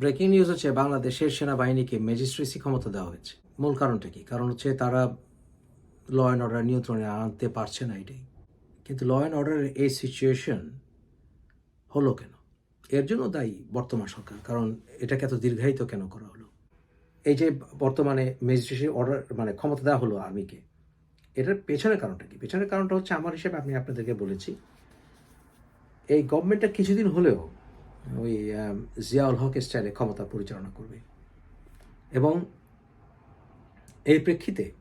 Breaking news হচ্ছে বাংলাদেশের সেনাবাহিনীকে ম্যাজিস্ট্রেসি ক্ষমতা দেওয়া হয়েছে। মূল কারণটা কি? কারণ হচ্ছে তারা ল অ্যান্ড অর্ডার নিয়ন্ত্রণে আনতে পারছে না এটাই। কিন্তু ল অ্যান্ড অর্ডারের এই সিচুয়েশন হলো কেন? এর জন্য দায়ী বর্তমান সরকার। কারণ এটাকে এত দীর্ঘায়িত কেন করা হলো? এই যে বর্তমানে ম্যাজিস্ট্রেসি অর্ডার মানে ক্ষমতা দেওয়া হলো আর্মিকে, এটার পেছনের কারণটা কি? পেছনের কারণটা হচ্ছে, আমার হিসেবে আমি আপনাদেরকে বলেছি, এই গভর্নমেন্টটা কিছুদিন হলেও ওই জিয়াউল হক স্টাইলে ক্ষমতা পরিচালনা করবে। এবং এই প্রেক্ষিতে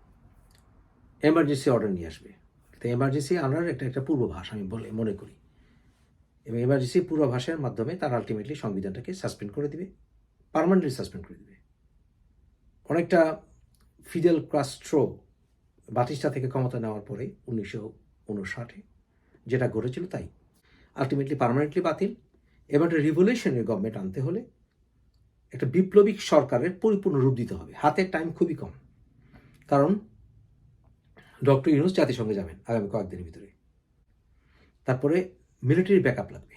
এমার্জেন্সি অর্ডার নিয়ে আসবে। তো এমার্জেন্সি আনার একটা একটা পূর্বাভাস আমি বলে, মনে করি। এবং এমার্জেন্সি পূর্বাভাসের মাধ্যমে তারা আলটিমেটলি সংবিধানটাকে সাসপেন্ড করে দিবে পারমানেন্টলি সাসপেন্ড করে দিবে। অনেকটা ফিদেল ক্রাস্ট্রো বাতিস্তা থেকে ক্ষমতা নেওয়ার পরে উনিশশো উনষাটে যেটা ঘটেছিল তাই। আলটিমেটলি পার্মানেন্টলি বাতিল। এবং একটা রিভলিউশনারি গভর্নমেন্ট আনতে হলে একটা বিপ্লবিক সরকারের পরিপূর্ণ রূপ দিতে হবে। হাতের টাইম খুবই কম। কারণ ডক্টর ইউনুস জাতিসংঘে যাবেন আগামী কয়েকদিনের ভিতরে। তারপরে মিলিটারি ব্যাকআপ লাগবে।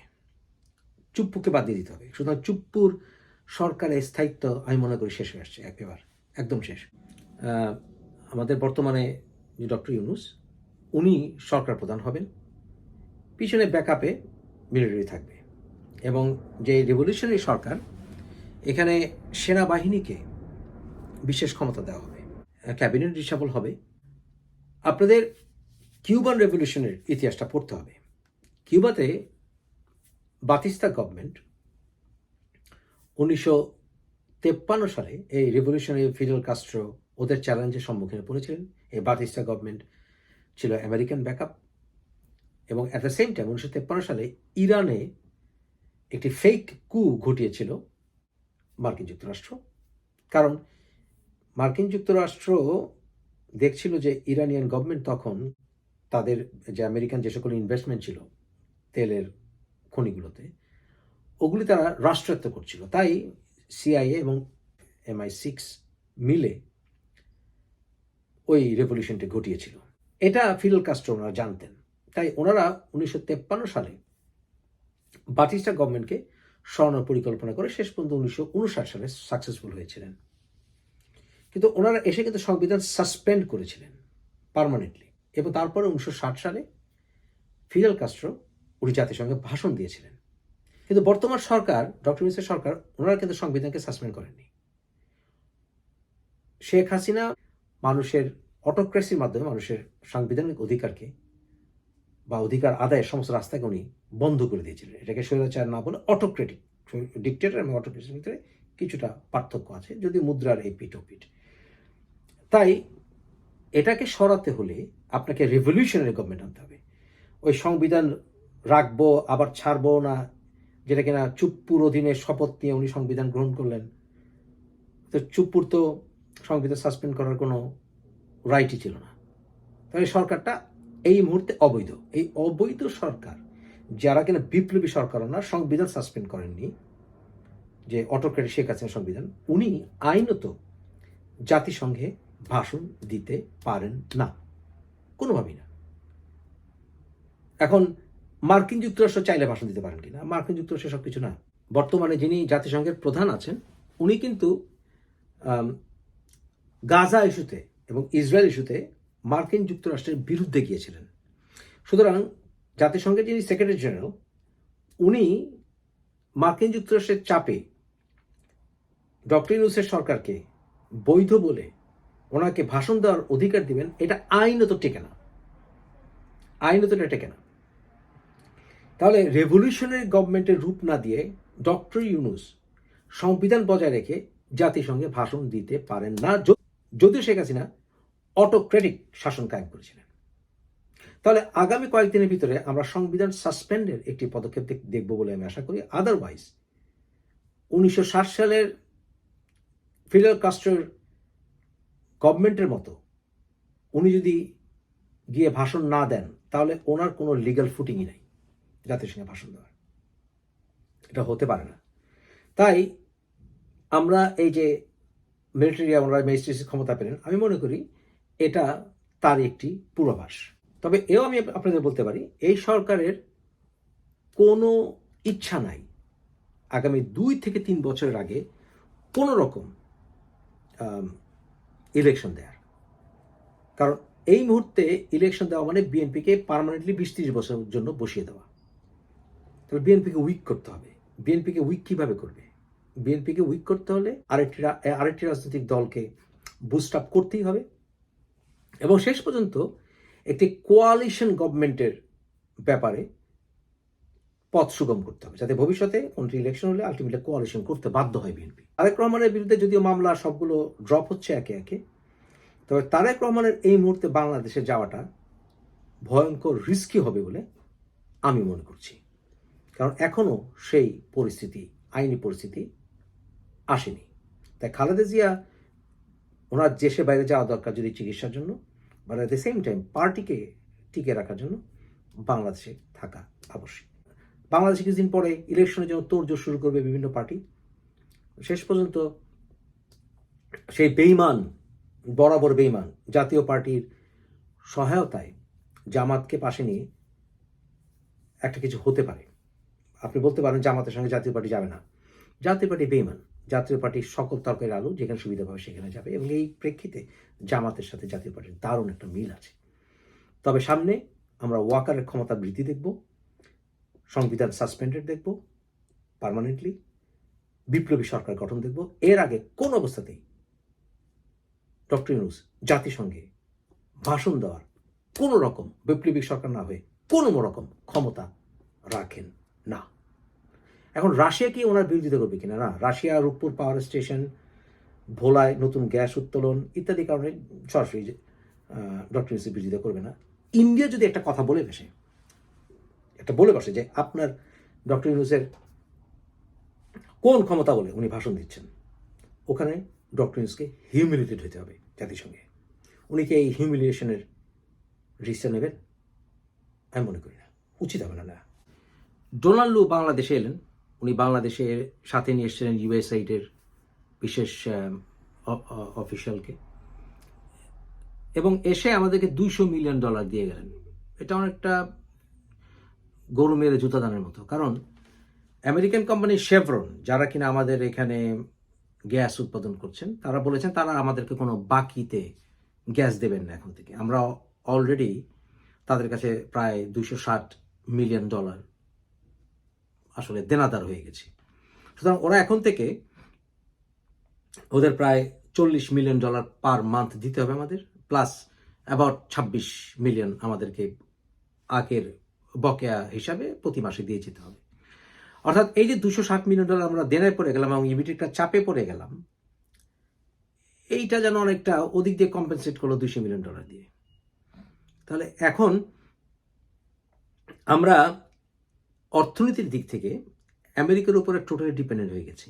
চুপ্পুকে বাদ দিয়ে দিতে হবে। সুতরাং চুপ্পুর সরকারের স্থায়িত্ব আমি মনে করি শেষ হয়ে আসছে একেবার, একদম শেষ। আমাদের বর্তমানে যে ডক্টর ইউনুস, উনি সরকার প্রধান হবেন। পিছনে ব্যাকআপে মিলিটারি থাকবে। এবং যে রেভলিউশনারি সরকার, এখানে সেনাবাহিনীকে বিশেষ ক্ষমতা দেওয়া হবে ক্যাবিনেট রিসাবল হবে। আপনাদের কিউবান রেভলিউশনের ইতিহাসটা পড়তে হবে। কিউবাতে বাতিস্তা গভর্নমেন্ট উনিশশো তেপ্পান্ন সালে এই রেভলিউশনারি ফিডেল কাস্ট্রো ওদের চ্যালেঞ্জের সম্মুখীন পড়েছিলেন। এই বাতিস্তা গভর্নমেন্ট ছিল আমেরিকান ব্যাকআপ এবং অ্যাট দ্য সেম টাইম উনিশশো তেপ্পান্ন সালে ইরানে একটি ফেক কু ঘটিয়েছিল মার্কিন যুক্তরাষ্ট্র। কারণ মার্কিন যুক্তরাষ্ট্র দেখছিল যে ইরানিয়ান গভর্নমেন্ট তখন তাদের যে আমেরিকান যে সকল ইনভেস্টমেন্ট ছিল তেলের খনিগুলোতে, ওগুলি তারা রাষ্ট্রায়ত্ত করছিল। তাই সিআইএ এবং এমআই সিক্স মিলে ওই রেভলিউশনটি ঘটিয়েছিল। এটা ফিডেল কাস্ট্রো ওনারা জানতেন। তাই ওনারা উনিশশো সালে বাতিস্টা গভর্নমেন্টকে সরানোর পরিকল্পনা করে শেষ পর্যন্ত উনিশশো উনষাট সালে সাকসেসফুল হয়েছিলেন। কিন্তু ওনারা এসে কিন্তু সংবিধান সাসপেন্ড করেছিলেন পার্মানেন্টলি এবং তারপরে উনিশশো ষাট সালে ফিডেল কাস্ট্রো উনি জাতিসংঘে ভাষণ দিয়েছিলেন। কিন্তু বর্তমান সরকার, ডক্টর মিসের সরকার, ওনারা কিন্তু সংবিধানকে সাসপেন্ড করেননি। শেখ হাসিনা মানুষের অটোক্রেসির মাধ্যমে মানুষের সাংবিধানিক অধিকারকে বা অধিকার আদায়ের সমস্ত রাস্তাকে উনি বন্ধ করে দিয়েছিলেন। এটাকে স্বৈরাচার না বলে অটোক্রেটিক ডিক্টেটর এবং অটোক্রেটির ভিতরে কিছুটা পার্থক্য আছে, যদি মুদ্রার এই পিঠ পিঠ তাই এটাকে সরাতে হলে আপনাকে রেভলিউশনারি গভর্নমেন্ট আনতে হবে। ওই সংবিধান রাখব, আবার ছাড়বো না, যেটা কিনা চুপ্পুর অধীনে শপথ নিয়ে উনি সংবিধান গ্রহণ করলেন। তো চুপ্পুর তো সংবিধান সাসপেন্ড করার কোনো রাইটই ছিল না। তাহলে সরকারটা এই মুহূর্তে অবৈধ, এই অবৈধ সরকার, যারা কিনা বিপ্লবী সরকার না, সংবিধান সাসপেন্ড করেননি, যে অটোক্রেটিক শেখ হাসিনা সংবিধান, উনি আইনত জাতিসংঘে ভাষণ দিতে পারেন না, কোনোভাবেই না। এখন মার্কিন যুক্তরাষ্ট্র চাইলে ভাষণ দিতে পারেন কিনা? মার্কিন যুক্তরাষ্ট্র সব কিছু না। বর্তমানে যিনি জাতিসংঘের প্রধান আছেন, উনি কিন্তু গাজা ইস্যুতে এবং ইসরায়েল ইস্যুতে মার্কিন যুক্তরাষ্ট্রের বিরুদ্ধে গিয়েছিলেন। সুতরাং জাতিসংঘের যিনি সেক্রেটারি জেনারেল, উনি মার্কিন যুক্তরাষ্ট্রের চাপে ডক্টর ইউনুসের সরকারকে বৈধ বলে ওনাকে ভাষণ দেওয়ার অধিকার দিবেন, এটা আইনত টেকে না। আইনত এটা টেকে না। তাহলে রেভলিউশনারি গভর্নমেন্টের রূপ না দিয়ে ডক্টর ইউনুস সংবিধান বজায় রেখে জাতিসংঘে ভাষণ দিতে পারেন না, যদিও শেখ হাসিনা অটোক্রেটিক শাসন কায়েম করেছিলেন। তাহলে আগামী কয়েকদিনের ভিতরে আমরা সংবিধান সাসপেন্ডের একটি পদক্ষেপ দেখ- দেখব বলে আমি আশা করি। আদারওয়াইজ উনিশশো ষাট সালের ফিডেল কাস্ট্রোর গভর্নমেন্টের মতো উনি যদি গিয়ে ভাষণ না দেন, তাহলে ওনার কোনো লিগ্যাল ফুটিংই নাই জাতিসংঘে ভাষণ দেওয়ার। এটা হতে পারে না। তাই আমরা এই যে মিলিটারি আমরা ম্যাজিস্ট্রেসি ক্ষমতা পেলেন, আমি মনে করি এটা তার একটি পূর্বাভাস। তবে এও আমি আপনাদের বলতে পারি, এই সরকারের কোনো ইচ্ছা নাই আগামী দুই থেকে তিন বছরের আগে কোনো রকম ইলেকশন দেওয়ার কারণ এই মুহূর্তে ইলেকশন দেওয়া মানে বিএনপিকে পার্মানেন্টলি বিশ ত্রিশ বছরের জন্য বসিয়ে দেওয়া। তাহলে বিএনপিকে উইক করতে হবে। বিএনপিকে উইক কীভাবে করবে? বিএনপিকে উইক করতে হলে আরেকটি আরেকটি রাজনৈতিক দলকে বুস্ট আপ করতেই হবে। এবং শেষ পর্যন্ত একটি কোয়ালিশন গভর্নমেন্টের ব্যাপারে পথ সুগম করতে হবে, যাতে ভবিষ্যতে কোনটি ইলেকশন হলে আলটিমেটলি কোয়ালিশন করতে বাধ্য হয় বিএনপি। তারেক রহমানের বিরুদ্ধে যদিও মামলা সবগুলো ড্রপ হচ্ছে একে একে, তবে তারেক রহমানের এই মুহূর্তে বাংলাদেশে যাওয়াটা ভয়ঙ্কর রিস্কি হবে বলে আমি মনে করছি। কারণ এখনও সেই পরিস্থিতি, আইনি পরিস্থিতি আসেনি। তাই খালেদা জিয়া ওনার দেশে বাইরে যাওয়া দরকার যদি চিকিৎসার জন্য but at the same time পার্টিকে টিকে রাখার জন্য বাংলাদেশে থাকা আবশ্যক। বাংলাদেশে কিছুদিন পরে ইলেকশনের জন্য তোড়জোড় শুরু করবে বিভিন্ন পার্টি। শেষ পর্যন্ত সেই বেইমান, বরাবর বেইমান জাতীয় পার্টির সহায়তায় জামাতকে পাশে নিয়ে একটা কিছু হতে পারে। আপনি বলতে পারেন জামাতের সঙ্গে জাতীয় পার্টি যাবে না। জাতীয় পার্টি বেইমান। জাতীয় পার্টির সকল তর্কের আলো যেখানে সুবিধা পাবে সেখানে যাবে এবং এই প্রেক্ষিতে জামাতের সাথে জাতীয় পার্টির দারুণ একটা মিল আছে। তবে সামনে আমরা ওয়াকারের ক্ষমতা বৃদ্ধি দেখব, সংবিধান সাসপেন্ডেড দেখব, পার্মানেন্টলি বিপ্লবী সরকার গঠন দেখব। এর আগে কোন অবস্থাতেই ডক্টর ইউনুস জাতিসংঘে ভাষণ দেওয়ার কোন রকম বিপ্লবী সরকার না হয়ে কোনো রকম ক্ষমতা রাখেন না। এখন রাশিয়া কি ওনার বিরোধিতা করবে কিনা? না, রাশিয়া রূপপুর পাওয়ার স্টেশন ভোলায় নতুন গ্যাস উত্তোলন ইত্যাদি কারণে সরাসরি ডক্টর ইউনুসের বিরোধিতা করবে না। ইন্ডিয়া যদি একটা কথা বলে বসে, একটা বলে বসে যে আপনার ডক্টর ইউনুসের কোন ক্ষমতা বলে উনি ভাষণ দিচ্ছেন, ওখানে ডক্টর ইউনুসকে হিউমিলিটেড হতে হবে জাতিসংঘে। উনি কি এই হিউমিলিয়েশনের রিস্কটা নেবেন? আমি মনে করি না। উচিত হবে না। ডোনাল্ড লু বাংলাদেশে এলেন। উনি বাংলাদেশে সাথে নিয়ে এসেছিলেন ইউএসআইডের বিশেষ অফিসিয়ালকে এবং এসে আমাদেরকে দুইশো মিলিয়ন ডলার দিয়ে গেলেন। এটা অনেকটা গরু মেরে জুতা দানের মতো। কারণ আমেরিকান কোম্পানি শেভরন যারা কিনা আমাদের এখানে গ্যাস উৎপাদন করছেন, তারা বলেছেন তারা আমাদেরকে কোনো বাকিতে গ্যাস দেবেন না এখন থেকে। আমরা অলরেডি তাদের কাছে প্রায় দুইশো ষাট মিলিয়ন ডলার আসলে দেনাদার হয়ে গেছি। সুতরাং ওরা এখন থেকে ওদের প্রায় চল্লিশ মিলিয়ন ডলার পার মান্থ দিতে হবে আমাদের, প্লাস অ্যাবাউট ছাব্বিশ মিলিয়ন আমাদেরকে আগের বকেয়া হিসাবে প্রতি মাসে দিয়ে যেতে হবে। অর্থাৎ এই যে দুশো ষাট মিলিয়ন ডলার আমরা দেনায় পড়ে গেলাম এবং ইমিডিয়েটটা চাপে পড়ে গেলাম, এইটা যেন অনেকটা ওদিক দিয়ে কম্পেনসেট করল দুশো মিলিয়ন ডলার দিয়ে। তাহলে এখন আমরা অর্থনীতির দিক থেকে আমেরিকার উপরে টোটালি ডিপেন্ডেন্ট হয়ে গেছি।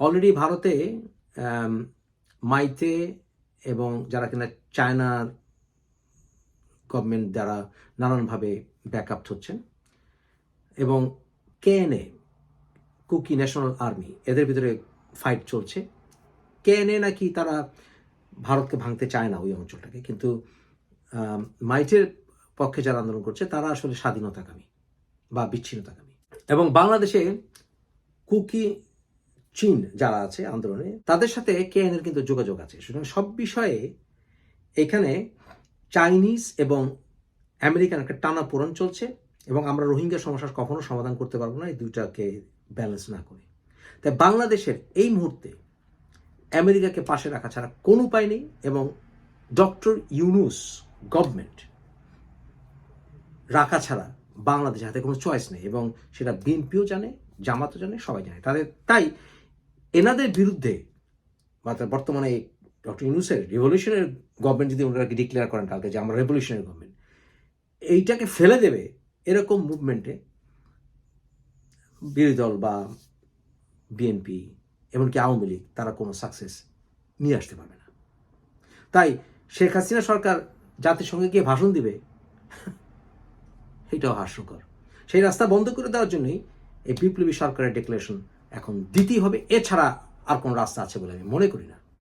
অলরেডি ভারতে মাইতে এবং যারা কিনা চায়নার গভর্নমেন্ট দ্বারা নানানভাবে ব্যাকআপ হচ্ছেন এবং কেএনএ কুকি ন্যাশনাল আর্মি এদের ভিতরে ফাইট চলছে। কেএনএ নাকি তারা ভারতকে ভাঙতে চায় না ওই অঞ্চলটাকে, কিন্তু মাইটের পক্ষে যারা আন্দোলন করছে, তারা আসলে স্বাধীনতাকামী বা বিচ্ছিন্নতাকামী। এবং বাংলাদেশে কুকি চীন যারা আছে আন্দোলনে, তাদের সাথে কেএনএর কিন্তু যোগাযোগ আছে। সুতরাং সব বিষয়ে এখানে চাইনিজ এবং আমেরিকান একটা টানা পোড়ন চলছে এবং আমরা রোহিঙ্গা সমস্যার কখনো সমাধান করতে পারব না, এই দুইটাকে ব্যালেন্স না করে। তাই বাংলাদেশের এই মুহূর্তে আমেরিকাকে পাশে রাখা ছাড়া কোনো উপায় নেই এবং ডক্টর ইউনুস গভর্নমেন্ট রাখা ছাড়া বাংলাদেশের হাতে কোনো চয়েস নেই এবং সেটা বিএনপিও জানে, জামাতও জানে, সবাই জানে। তাদের, তাই এনাদের বিরুদ্ধে বা বর্তমানে ডক্টর ইউনুসের রিভলিউশনের গভর্নমেন্ট যদি ওনারা ডিক্লেয়ার করেন কালকে যে আমরা রেভলিউশনারি গভর্নমেন্ট এইটাকে ফেলে দেবে এরকম মুভমেন্টে বিরোধী দল বা বিএনপি এমনকি আওয়ামী লীগ তারা কোনো সাকসেস নিয়ে আসতে পারবে না। তাই শেখ হাসিনা সরকার জাতিসংঘে গিয়ে ভাষণ দিবে এটাও হাস্যকর। সেই রাস্তা বন্ধ করে দেওয়ার জন্যই এই বিপ্লবী সরকারের ডিক্লারেশন এখন দিতেই হবে। এছাড়া আর কোনো রাস্তা আছে বলে আমি মনে করি না।